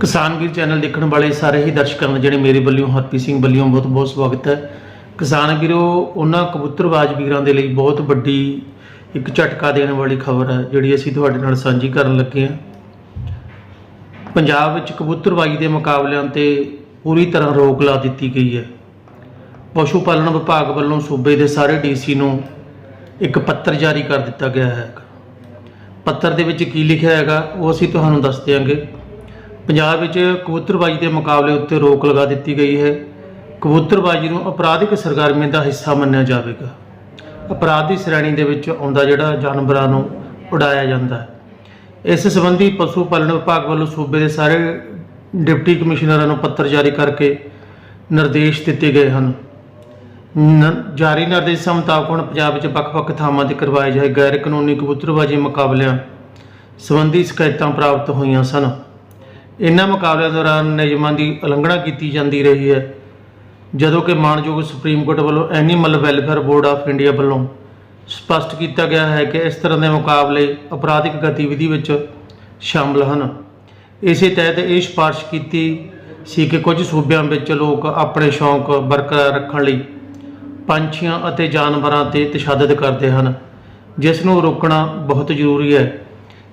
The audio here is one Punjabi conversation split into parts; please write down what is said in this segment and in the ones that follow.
ਕਿਸਾਨ ਵੀਰ ਚੈਨਲ ਦੇਖਣ ਵਾਲੇ ਸਾਰੇ ਹੀ ਦਰਸ਼ਕਾਂ ਨੂੰ, ਜਿਹੜੇ ਮੇਰੇ ਵੱਲੋਂ, ਹਰਪ੍ਰੀਤ ਸਿੰਘ ਵੱਲੋਂ ਬਹੁਤ ਬਹੁਤ ਸਵਾਗਤ ਹੈ। ਕਿਸਾਨ ਵੀਰੋ, ਉਹਨਾਂ ਕਬੂਤਰਬਾਜ਼ ਵੀਰਾਂ ਦੇ ਲਈ ਬਹੁਤ ਵੱਡੀ ਇੱਕ ਝਟਕਾ ਦੇਣ ਵਾਲੀ ਖਬਰ ਹੈ, ਜਿਹੜੀ ਅਸੀਂ ਤੁਹਾਡੇ ਨਾਲ ਸਾਂਝੀ ਕਰਨ ਲੱਗੇ ਹਾਂ। ਪੰਜਾਬ ਵਿੱਚ ਕਬੂਤਰਬਾਜ਼ੀ ਦੇ ਮੁਕਾਬਲਿਆਂ ਤੇ ਪੂਰੀ ਤਰ੍ਹਾਂ ਰੋਕ ਲਾ ਦਿੱਤੀ ਗਈ ਹੈ। ਪਸ਼ੂ ਪਾਲਣ ਵਿਭਾਗ ਵੱਲੋਂ ਸੂਬੇ ਦੇ ਸਾਰੇ ਡੀਸੀ ਨੂੰ ਇੱਕ ਪੱਤਰ ਜਾਰੀ ਕਰ ਦਿੱਤਾ ਗਿਆ ਹੈ ਪੱਤਰ ਦੇ ਵਿੱਚ ਕੀ ਲਿਖਿਆ ਹੈਗਾ, ਉਹ ਅਸੀਂ ਤੁਹਾਨੂੰ ਦੱਸ ਦਿਆਂਗੇ। ਪੰਜਾਬ ਵਿੱਚ ਕਬੂਤਰਬਾਜ਼ੀ ਦੇ ਮੁਕਾਬਲੇ ਉੱਤੇ ਰੋਕ ਲਗਾ ਦਿੱਤੀ ਗਈ ਹੈ। ਕਬੂਤਰਬਾਜ਼ੀ ਨੂੰ ਅਪਰਾਧਿਕ ਸਰਗਰਮੀ ਦਾ ਹਿੱਸਾ ਮੰਨਿਆ ਜਾਵੇਗਾ। ਅਪਰਾਧ ਦੀ ਸ਼੍ਰੇਣੀ ਦੇ ਵਿੱਚ ਆਉਂਦਾ ਜਿਹੜਾ ਜਾਨਵਰਾਂ ਨੂੰ ਉਡਾਇਆ ਜਾਂਦਾ ਹੈ। ਇਸ ਸੰਬੰਧੀ ਪਸ਼ੂ ਪਾਲਣ ਵਿਭਾਗ ਵੱਲੋਂ ਸੂਬੇ ਦੇ ਸਾਰੇ ਡਿਪਟੀ ਕਮਿਸ਼ਨਰਾਂ ਨੂੰ ਪੱਤਰ ਜਾਰੀ ਕਰਕੇ ਨਿਰਦੇਸ਼ ਦਿੱਤੇ ਗਏ ਹਨ। ਨ- ਜਾਰੀ ਨਿਰਦੇਸ਼ਾਂ ਮੁਤਾਬਕ ਹੁਣ ਪੰਜਾਬ ਵਿੱਚ ਵੱਖ-ਵੱਖ ਥਾਵਾਂ ਤੇ ਕਰਵਾਏ ਜਾਏ ਗੈਰ ਕਾਨੂੰਨੀ ਕਬੂਤਰਬਾਜ਼ੀ ਮੁਕਾਬਲਿਆਂ ਸੰਬੰਧੀ ਸ਼ਿਕਾਇਤਾਂ ਪ੍ਰਾਪਤ ਹੋਈਆਂ ਸਨ। ਇਨ੍ਹਾਂ ਮੁਕਾਬਲਿਆਂ ਦੌਰਾਨ ਨਿਯਮਾਂ ਦੀ ਉਲੰਘਣਾ ਕੀਤੀ ਜਾਂਦੀ ਰਹੀ ਹੈ, ਜਦੋਂ ਕਿ ਮਾਣਯੋਗ ਸੁਪਰੀਮ ਕੋਰਟ ਵੱਲੋਂ Animal Welfare Board of India ਵੱਲੋਂ ਸਪਸ਼ਟ ਕੀਤਾ ਗਿਆ ਹੈ ਕਿ ਇਸ ਤਰ੍ਹਾਂ ਦੇ ਮੁਕਾਬਲੇ ਅਪਰਾਧਿਕ ਗਤੀਵਿਧੀ ਵਿੱਚ ਸ਼ਾਮਲ ਹਨ। ਇਸੇ ਤਹਿਤ ਇਹ ਸਿਫਾਰਸ਼ ਕੀਤੀ ਸੀ ਕਿ ਕੁਝ ਸੂਬਿਆਂ ਵਿੱਚ ਲੋਕ ਆਪਣੇ ਸ਼ੌਂਕ ਬਰਕਰਾਰ ਰੱਖਣ ਲਈ ਪੰਛੀਆਂ ਅਤੇ ਜਾਨਵਰਾਂ ਤੇ ਤਸ਼ੱਦਦ ਕਰਦੇ ਹਨ, ਜਿਸ ਨੂੰ ਰੋਕਣਾ ਬਹੁਤ ਜ਼ਰੂਰੀ ਹੈ।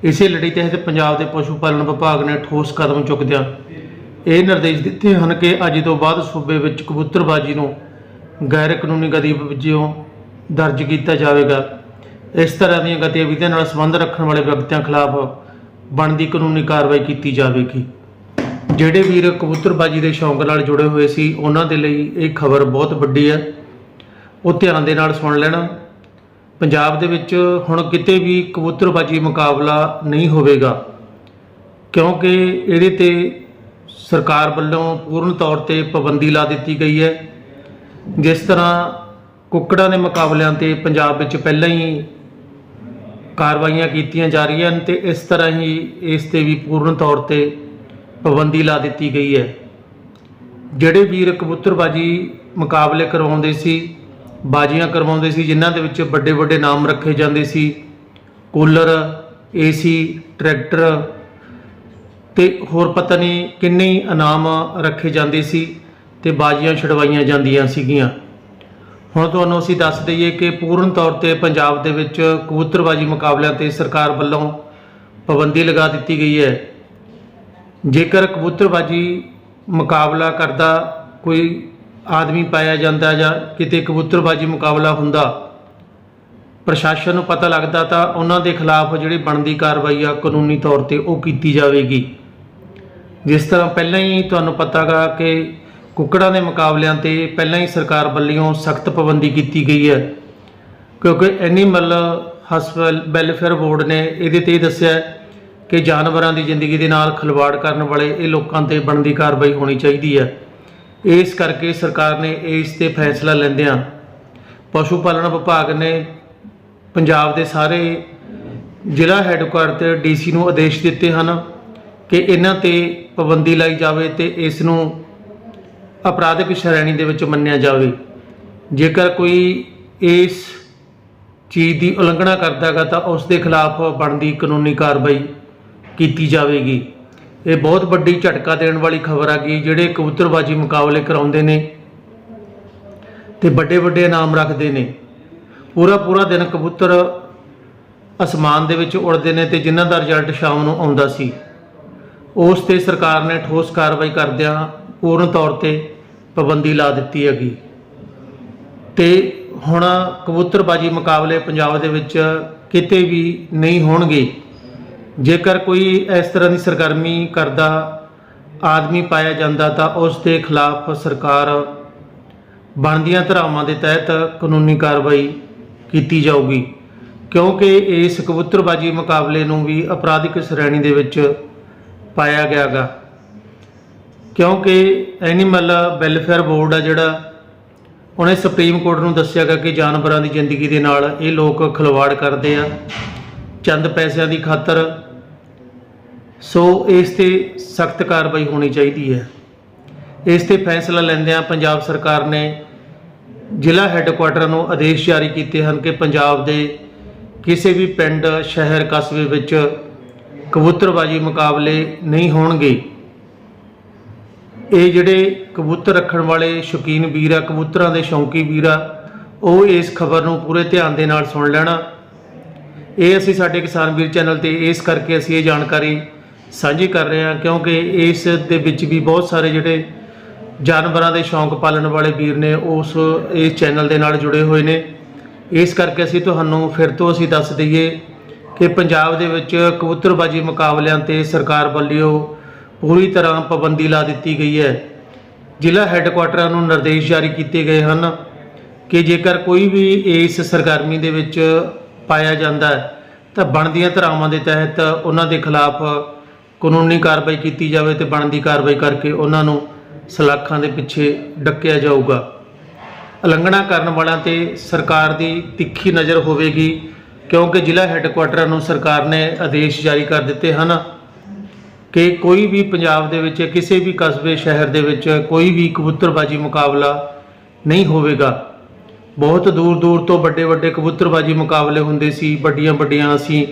ਇਸੇ ਲੜੀ ਤਹਿਤ ਪੰਜਾਬ ਦੇ ਪਸ਼ੂ ਪਾਲਣ ਵਿਭਾਗ ਨੇ ਠੋਸ ਕਦਮ ਚੁੱਕਦਿਆਂ ਇਹ ਨਿਰਦੇਸ਼ ਦਿੱਤੇ ਹਨ ਕਿ ਅੱਜ ਤੋਂ ਬਾਅਦ ਸੂਬੇ ਵਿੱਚ ਕਬੂਤਰਬਾਜ਼ੀ ਨੂੰ ਗੈਰ ਕਾਨੂੰਨੀ ਗਤੀਵਿਧੀਆਂ ਦਰਜ ਕੀਤਾ ਜਾਵੇਗਾ। ਇਸ ਤਰ੍ਹਾਂ ਦੀਆਂ ਗਤੀਵਿਧੀਆਂ ਨਾਲ ਸੰਬੰਧ ਰੱਖਣ ਵਾਲੇ ਵਿਅਕਤੀਆਂ ਖਿਲਾਫ ਬਣਦੀ ਕਾਨੂੰਨੀ ਕਾਰਵਾਈ ਕੀਤੀ ਜਾਵੇਗੀ। ਜਿਹੜੇ ਵੀਰ ਕਬੂਤਰਬਾਜ਼ੀ ਦੇ ਸ਼ੌਂਕ ਨਾਲ ਜੁੜੇ ਹੋਏ ਸੀ, ਉਹਨਾਂ ਦੇ ਲਈ ਇਹ ਖਬਰ ਬਹੁਤ ਵੱਡੀ ਹੈ। ਉਹ ਧਿਆਨ ਦੇ ਨਾਲ ਸੁਣ ਲੈਣਾ। ਪੰਜਾਬ ਦੇ ਵਿੱਚ ਹੁਣ ਕਿਤੇ ਵੀ ਕਬੂਤਰਬਾਜੀ ਮੁਕਾਬਲਾ ਨਹੀਂ ਹੋਵੇਗਾ, ਕਿਉਂਕਿ ਇਹਦੇ ਤੇ ਸਰਕਾਰ ਵੱਲੋਂ ਪੂਰਨ ਤੌਰ ਤੇ ਪਾਬੰਦੀ ਲਾ ਦਿੱਤੀ ਗਈ ਹੈ। ਜਿਸ ਤਰ੍ਹਾਂ ਕੁੱਕੜਾਂ ਦੇ ਮੁਕਾਬਲਿਆਂ ਤੇ ਪੰਜਾਬ ਵਿੱਚ ਪਹਿਲਾਂ ਹੀ ਕਾਰਵਾਈਆਂ ਕੀਤੀਆਂ ਜਾ ਰਹੀਆਂ ਹਨ ਤੇ ਇਸ ਤਰ੍ਹਾਂ ਹੀ ਇਸ ਤੇ ਵੀ ਪੂਰਨ ਤੌਰ ਤੇ ਪਾਬੰਦੀ ਲਾ ਦਿੱਤੀ ਗਈ ਹੈ। ਜਿਹੜੇ ਵੀਰ ਕਬੂਤਰਬਾਜੀ ਮੁਕਾਬਲੇ ਕਰਵਾਉਂਦੇ ਸੀ ਬਾਜ਼ੀਆਂ ਕਰਵਾਉਂਦੇ ਸੀ, ਜਿਨ੍ਹਾਂ ਦੇ ਵਿੱਚ ਵੱਡੇ ਵੱਡੇ ਨਾਮ ਰੱਖੇ ਜਾਂਦੇ ਸੀ। ਕੂਲਰ, ਏਸੀ, ਟਰੈਕਟਰ ਤੇ ਹੋਰ ਪਤਾ ਨਹੀਂ ਕਿੰਨੇ ਹੀ ਇਨਾਮ ਰੱਖੇ ਜਾਂਦੇ ਸੀ ਤੇ ਬਾਜ਼ੀਆਂ ਛਡਵਾਈਆਂ ਜਾਂਦੀਆਂ ਸੀਗੀਆਂ। ਹੁਣ ਤੁਹਾਨੂੰ ਅਸੀਂ ਦੱਸ ਦਈਏ ਕਿ ਪੂਰਨ ਤੌਰ ਤੇ ਪੰਜਾਬ ਦੇ ਵਿੱਚ ਕਬੂਤਰਬਾਜੀ ਮੁਕਾਬਲਿਆਂ ਤੇ ਸਰਕਾਰ ਵੱਲੋਂ ਪਾਬੰਦੀ ਲਗਾ ਦਿੱਤੀ ਗਈ ਹੈ। ਜੇਕਰ ਕਬੂਤਰਬਾਜੀ ਮੁਕਾਬਲਾ ਕਰਦਾ ਕੋਈ ਆਦਮੀ ਪਾਇਆ ਜਾਂਦਾ ਜਾਂ ਕਿਤੇ ਕਬੂਤਰਬਾਜੀ ਮੁਕਾਬਲਾ ਹੁੰਦਾ, ਪ੍ਰਸ਼ਾਸਨ ਨੂੰ ਪਤਾ ਲੱਗਦਾ ਤਾਂ ਉਹਨਾਂ ਦੇ ਖਿਲਾਫ ਜਿਹੜੀ ਬਣਦੀ ਕਾਰਵਾਈ ਆ ਕਾਨੂੰਨੀ ਤੌਰ ਤੇ ਉਹ ਕੀਤੀ ਜਾਵੇਗੀ। ਜਿਸ ਤਰ੍ਹਾਂ ਪਹਿਲਾਂ ਹੀ ਤੁਹਾਨੂੰ ਪਤਾਗਾ ਕਿ ਕੁੱਕੜਾਂ ਦੇ ਮੁਕਾਬਲਿਆਂ ਤੇ ਪਹਿਲਾਂ ਹੀ ਸਰਕਾਰ ਵੱਲੋਂ ਸਖਤ ਪਾਬੰਦੀ ਕੀਤੀ ਗਈ ਹੈ। ਕਿਉਂਕਿ ਐਨੀਮਲ ਹਸਪਤਾਲ ਵੈਲਫੇਅਰ ਬੋਰਡ ਨੇ ਇਹਦੇ ਤੇ ਇਹ ਦੱਸਿਆ ਕਿ ਜਾਨਵਰਾਂ ਦੀ ਜ਼ਿੰਦਗੀ ਦੇ ਨਾਲ ਖਿਲਵਾੜ ਕਰਨ ਵਾਲੇ ਇਹ ਲੋਕਾਂ ਤੇ ਬਣਦੀ ਕਾਰਵਾਈ ਹੋਣੀ ਚਾਹੀਦੀ ਹੈ। ਇਸ ਕਰਕੇ ਸਰਕਾਰ ਨੇ ਇਸ ਤੇ ਫੈਸਲਾ ਲੈਂਦਿਆਂ ਪਸ਼ੂ ਪਾਲਣ ਵਿਭਾਗ ਨੇ ਪੰਜਾਬ ਦੇ ਸਾਰੇ ਜ਼ਿਲ੍ਹਾ ਹੈੱਡਕੁਆਰਟਰ ਤੇ ਡੀਸੀ ਨੂੰ ਆਦੇਸ਼ ਦਿੱਤੇ ਹਨ ਕਿ ਇਹਨਾਂ ਤੇ ਪਾਬੰਦੀ ਲਾਈ ਜਾਵੇ ਤੇ ਇਸ ਨੂੰ ਅਪਰਾਧਿਕ ਸ਼੍ਰੇਣੀ ਦੇ ਵਿੱਚ ਮੰਨਿਆ ਜਾਵੇ। ਜੇਕਰ ਕੋਈ ਇਸ ਚੀਜ਼ ਦੀ ਉਲੰਘਣਾ ਕਰਦਾ ਹੈਗਾ ਤਾਂ ਉਸ ਦੇ ਖਿਲਾਫ ਬਣਦੀ ਕਾਨੂੰਨੀ ਕਾਰਵਾਈ ਕੀਤੀ ਜਾਵੇਗੀ। ਇਹ ਬਹੁਤ ਵੱਡੀ ਝਟਕਾ ਦੇਣ ਵਾਲੀ ਖਬਰ ਆ ਗਈ, ਜਿਹੜੇ ਕਬੂਤਰਬਾਜੀ ਮੁਕਾਬਲੇ ਕਰਾਉਂਦੇ ਨੇ ਤੇ ਵੱਡੇ ਵੱਡੇ ਇਨਾਮ ਰੱਖਦੇ ਨੇ। ਪੂਰਾ ਪੂਰਾ ਦਿਨ ਕਬੂਤਰ ਅਸਮਾਨ ਦੇ ਵਿੱਚ ਉੜਦੇ ਨੇ ਤੇ ਜਿਨ੍ਹਾਂ ਦਾ ਰਿਜ਼ਲਟ ਸ਼ਾਮ ਨੂੰ ਆਉਂਦਾ ਸੀ, ਉਸ ਤੇ ਸਰਕਾਰ ਨੇ ਠੋਸ ਕਾਰਵਾਈ ਕਰਦਿਆਂ ਪੂਰਨ ਤੌਰ ਤੇ ਪਾਬੰਦੀ ਲਾ ਦਿੱਤੀ ਹੈਗੀ। ਤੇ ਹੁਣ ਕਬੂਤਰਬਾਜੀ ਮੁਕਾਬਲੇ ਪੰਜਾਬ ਦੇ ਵਿੱਚ ਕਿਤੇ ਵੀ ਨਹੀਂ ਹੋਣਗੇ। ਜੇਕਰ ਕੋਈ ਇਸ ਤਰ੍ਹਾਂ ਦੀ ਸਰਗਰਮੀ ਕਰਦਾ, ਆਦਮੀ ਪਾਇਆ ਜਾਂਦਾ ਤਾਂ ਉਸ ਦੇ ਖਿਲਾਫ ਸਰਕਾਰ ਬਣਦੀਆਂ ਧਾਰਾਵਾਂ ਦੇ ਤਹਿਤ ਕਾਨੂੰਨੀ ਕਾਰਵਾਈ ਕੀਤੀ ਜਾਊਗੀ। ਕਿਉਂਕਿ ਇਸ ਕਬੂਤਰਬਾਜੀ ਮੁਕਾਬਲੇ ਨੂੰ ਵੀ ਅਪਰਾਧਿਕ ਸ਼੍ਰੇਣੀ ਦੇ ਵਿੱਚ ਪਾਇਆ ਗਿਆਗਾ। ਕਿਉਂਕਿ ਐਨੀਮਲ ਵੈਲਫੇਅਰ ਬੋਰਡ ਆ ਜਿਹੜਾ, ਉਹਨੇ ਸੁਪਰੀਮ ਕੋਰਟ ਨੂੰ ਦੱਸਿਆਗਾ ਕਿ ਜਾਨਵਰਾਂ ਦੀ ਜ਼ਿੰਦਗੀ ਦੇ ਨਾਲ ਇਹ ਲੋਕ ਖਿਲਵਾੜ ਕਰਦੇ ਆ। ਚੰਦ ਪੈਸਿਆਂ ਦੀ ਖਾਤਰ। ਸੋ ਇਸ ਤੇ ਸਖਤ ਕਾਰਵਾਈ ਹੋਣੀ ਚਾਹੀਦੀ ਹੈ। ਇਸ ਤੇ ਫੈਸਲਾ ਲੈਂਦਿਆਂ ਪੰਜਾਬ ਸਰਕਾਰ ਨੇ ਜ਼ਿਲ੍ਹਾ ਹੈੱਡਕੁਆਟਰ ਨੂੰ ਆਦੇਸ਼ ਜਾਰੀ ਕੀਤੇ ਹਨ ਕਿ ਪੰਜਾਬ ਦੇ ਕਿਸੇ ਵੀ ਪਿੰਡ, ਸ਼ਹਿਰ, ਕਸਬੇ ਵਿੱਚ ਕਬੂਤਰਬਾਜੀ ਮੁਕਾਬਲੇ ਨਹੀਂ ਹੋਣਗੇ। ਇਹ ਜਿਹੜੇ ਕਬੂਤਰ ਰੱਖਣ ਵਾਲੇ ਸ਼ੌਕੀਨ ਵੀਰ ਆ, ਕਬੂਤਰਾਂ ਦੇ ਸ਼ੌਂਕੀ ਵੀਰ ਆ, ਉਹ ਇਸ ਖਬਰ ਨੂੰ ਪੂਰੇ ਧਿਆਨ ਦੇ ਨਾਲ ਸੁਣ ਲੈਣਾ। ਇਹ ਅਸੀਂ ਸਾਡੇ ਕਿਸਾਨ ਵੀਰ ਚੈਨਲ ਤੇ ਇਸ ਕਰਕੇ ਅਸੀਂ ਇਹ ਜਾਣਕਾਰੀ ਸਾਂਝੀ ਕਰ ਰਹੇ ਹਾਂ, ਕਿਉਂਕਿ ਇਸ ਦੇ ਵਿੱਚ ਵੀ ਬਹੁਤ ਸਾਰੇ ਜਿਹੜੇ ਜਾਨਵਰਾਂ ਦੇ ਸ਼ੌਂਕ ਪਾਲਣ ਵਾਲੇ ਵੀਰ ਨੇ ਉਸ ਇਸ ਚੈਨਲ ਦੇ ਨਾਲ ਜੁੜੇ ਹੋਏ ਨੇ। ਇਸ ਕਰਕੇ ਅਸੀਂ ਤੁਹਾਨੂੰ ਫਿਰ ਤੋਂ ਅਸੀਂ ਦੱਸ ਦਈਏ ਕਿ ਪੰਜਾਬ ਦੇ ਵਿੱਚ ਕਬੂਤਰਬਾਜੀ ਮੁਕਾਬਲਿਆਂ ਤੇ ਸਰਕਾਰ ਵੱਲੋਂ ਪੂਰੀ ਤਰ੍ਹਾਂ ਪਾਬੰਦੀ ਲਾ ਦਿੱਤੀ ਗਈ ਹੈ। ਜ਼ਿਲ੍ਹਾ ਹੈੱਡਕੁਆਟਰਾਂ ਨੂੰ ਨਿਰਦੇਸ਼ ਜਾਰੀ ਕੀਤੇ ਗਏ ਹਨ ਕਿ ਜੇਕਰ ਕੋਈ ਵੀ ਇਸ ਸਰਗਰਮੀ ਦੇ ਵਿੱਚ ਪਾਇਆ ਜਾਂਦਾ ਹੈ। ਤਾਂ ਬਣਦੀਆਂ ਧਾਰਾਵਾਂ ਦੇ ਤਹਿਤ ਉਹਨਾਂ ਦੇ ਖਿਲਾਫ ਕਾਨੂੰਨੀ ਕਾਰਵਾਈ ਕੀਤੀ ਜਾਵੇ ਤੇ ਬਣਦੀ ਕਾਰਵਾਈ ਕਰਕੇ ਉਹਨਾਂ ਨੂੰ ਸਲਾਖਾਂ ਦੇ ਪਿੱਛੇ ਡੱਕਿਆ ਜਾਊਗਾ। ਉਲੰਘਣਾ ਕਰਨ ਵਾਲਿਆਂ ਤੇ ਸਰਕਾਰ ਦੀ ਤਿੱਖੀ ਨਜ਼ਰ ਹੋਵੇਗੀ, ਕਿਉਂਕਿ ਜ਼ਿਲ੍ਹਾ ਹੈੱਡਕੁਆਟਰਾਂ ਨੂੰ ਸਰਕਾਰ ਨੇ ਆਦੇਸ਼ ਜਾਰੀ ਕਰ ਦਿੱਤੇ ਹਨ ਕਿ ਕੋਈ ਵੀ ਪੰਜਾਬ ਦੇ ਵਿੱਚ, ਕਿਸੇ ਵੀ ਕਸਬੇ, ਸ਼ਹਿਰ ਦੇ ਵਿੱਚ ਕੋਈ ਵੀ ਕਬੂਤਰਬਾਜੀ ਮੁਕਾਬਲਾ ਨਹੀਂ ਹੋਵੇਗਾ। ਬਹੁਤ ਦੂਰ ਦੂਰ ਤੋਂ ਵੱਡੇ ਵੱਡੇ ਕਬੂਤਰਬਾਜੀ ਮੁਕਾਬਲੇ ਹੁੰਦੇ ਸੀ, ਵੱਡੀਆਂ ਵੱਡੀਆਂ ਅਸੀਂ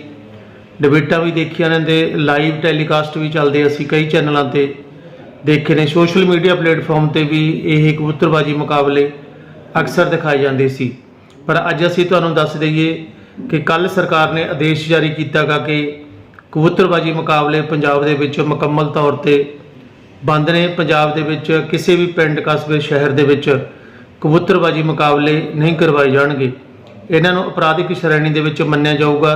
ਡਿਬੇਟਾਂ ਵੀ ਦੇਖੀਆਂ ਨੇ ਤੇ ਲਾਈਵ ਟੈਲੀਕਾਸਟ ਵੀ ਚੱਲਦੇ ਅਸੀਂ ਕਈ ਚੈਨਲਾਂ ਤੇ ਦੇਖੇ ਨੇ ਸੋਸ਼ਲ ਮੀਡੀਆ ਪਲੇਟਫਾਰਮ ਤੇ ਵੀ ਇਹ ਕਬੂਤਰਬਾਜੀ ਮੁਕਾਬਲੇ ਅਕਸਰ ਦਿਖਾਏ ਜਾਂਦੇ ਸੀ। ਪਰ ਅੱਜ ਅਸੀਂ ਤੁਹਾਨੂੰ ਦੱਸ ਦਈਏ ਕਿ ਕੱਲ ਸਰਕਾਰ ਨੇ ਆਦੇਸ਼ ਜਾਰੀ ਕੀਤਾਗਾ ਕਿ ਕਬੂਤਰਬਾਜੀ ਮੁਕਾਬਲੇ ਪੰਜਾਬ ਦੇ ਵਿੱਚ ਮੁਕੰਮਲ ਤੌਰ ਤੇ ਬੰਦ ਨੇ। ਪੰਜਾਬ ਦੇ ਵਿੱਚ ਕਿਸੇ ਵੀ ਪਿੰਡ, ਕਸਬੇ, ਸ਼ਹਿਰ ਦੇ ਵਿੱਚ ਕਬੂਤਰਬਾਜੀ ਮੁਕਾਬਲੇ ਨਹੀਂ ਕਰਵਾਏ ਜਾਣਗੇ। ਇਹਨਾਂ ਨੂੰ ਅਪਰਾਧਿਕ ਸ਼੍ਰੇਣੀ ਦੇ ਵਿੱਚ ਮੰਨਿਆ ਜਾਊਗਾ।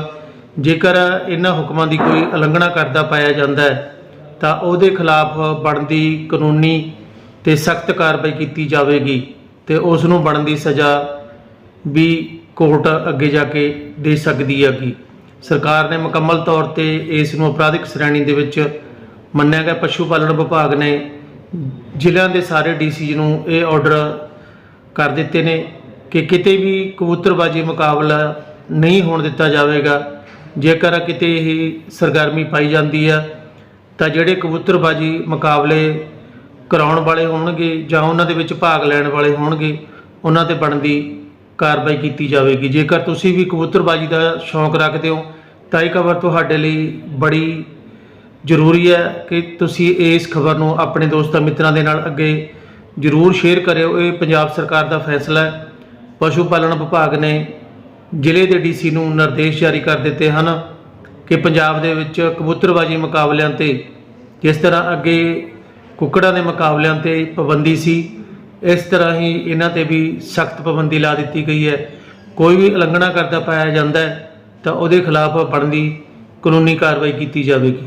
ਜੇਕਰ ਇਹਨਾਂ ਹੁਕਮਾਂ ਦੀ ਕੋਈ ਉਲੰਘਣਾ ਕਰਦਾ ਪਾਇਆ ਜਾਂਦਾ ਹੈ, ਤਾਂ ਉਹਦੇ ਖਿਲਾਫ ਬਣਦੀ ਕਾਨੂੰਨੀ ਤੇ ਸਖਤ ਕਾਰਵਾਈ ਕੀਤੀ ਜਾਵੇਗੀ ਤੇ ਉਸ ਨੂੰ ਬਣਦੀ ਸਜ਼ਾ ਵੀ ਕੋਰਟ ਅੱਗੇ ਜਾ ਕੇ ਦੇ ਸਕਦੀ ਹੈਗੀ। ਸਰਕਾਰ ਨੇ ਮੁਕੰਮਲ ਤੌਰ ਤੇ ਇਸ ਨੂੰ ਅਪਰਾਧਿਕ ਸ਼੍ਰੇਣੀ ਦੇ ਵਿੱਚ ਮੰਨਿਆ ਗਿਆ। ਪਸ਼ੂ ਪਾਲਣ ਵਿਭਾਗ ਨੇ ਜ਼ਿਲ੍ਹਿਆਂ ਦੇ ਸਾਰੇ ਡੀਸੀ ਨੂੰ ਇਹ ਆਰਡਰ ਕਰ ਦਿੱਤੇ ਨੇ ਕਿ ਕਿਤੇ ਵੀ ਕਬੂਤਰਬਾਜੀ ਮੁਕਾਬਲਾ ਨਹੀਂ ਹੋਣ ਦਿੱਤਾ ਜਾਵੇਗਾ। ਜੇਕਰ ਕਿਤੇ ਇਹ ਸਰਗਰਮੀ ਪਾਈ ਜਾਂਦੀ ਹੈ ਤਾਂ ਜਿਹੜੇ ਕਬੂਤਰਬਾਜੀ ਮੁਕਾਬਲੇ ਕਰਾਉਣ ਵਾਲੇ ਹੋਣਗੇ ਜਾਂ ਉਹਨਾਂ ਦੇ ਵਿੱਚ ਭਾਗ ਲੈਣ ਵਾਲੇ ਹੋਣਗੇ, ਉਹਨਾਂ ਤੇ ਬਣਦੀ ਕਾਰਵਾਈ ਕੀਤੀ ਜਾਵੇਗੀ। ਜੇਕਰ ਤੁਸੀਂ ਵੀ ਕਬੂਤਰਬਾਜੀ ਦਾ ਸ਼ੌਂਕ ਰੱਖਦੇ ਹੋ, ਤਾਂ ਇਹ ਖਬਰ ਤੁਹਾਡੇ ਲਈ ਬੜੀ ਜ਼ਰੂਰੀ ਹੈ ਕਿ ਤੁਸੀਂ ਇਸ ਖਬਰ ਨੂੰ ਆਪਣੇ ਦੋਸਤਾਂ ਮਿੱਤਰਾਂ ਦੇ ਨਾਲ ਅੱਗੇ ਜ਼ਰੂਰ ਸ਼ੇਅਰ ਕਰਿਓ। ਇਹ ਪੰਜਾਬ ਸਰਕਾਰ ਦਾ ਫੈਸਲਾ ਹੈ। ਪਸ਼ੂ ਪਾਲਣ ਵਿਭਾਗ ਨੇ ਜ਼ਿਲ੍ਹੇ ਦੇ ਡੀਸੀ ਨੂੰ ਨਿਰਦੇਸ਼ ਜਾਰੀ ਕਰ ਦਿੱਤੇ ਹਨ ਕਿ ਪੰਜਾਬ ਦੇ ਵਿੱਚ ਕਬੂਤਰਬਾਜੀ ਮੁਕਾਬਲਿਆਂ ਤੇ ਜਿਸ ਤਰ੍ਹਾਂ ਅੱਗੇ ਕੁੱਕੜਾਂ ਦੇ ਮੁਕਾਬਲਿਆਂ ਤੇ ਪਾਬੰਦੀ ਸੀ, ਇਸ ਤਰ੍ਹਾਂ ਹੀ ਇਹਨਾਂ ਤੇ ਵੀ ਸਖਤ ਪਾਬੰਦੀ ਲਾ ਦਿੱਤੀ ਗਈ ਹੈ। ਕੋਈ ਵੀ ਉਲੰਘਣਾ ਕਰਦਾ ਪਾਇਆ ਜਾਂਦਾ ਹੈ ਤਾਂ ਉਹਦੇ ਖਿਲਾਫ ਬਣਦੀ ਕਾਨੂੰਨੀ ਕਾਰਵਾਈ ਕੀਤੀ ਜਾਵੇਗੀ।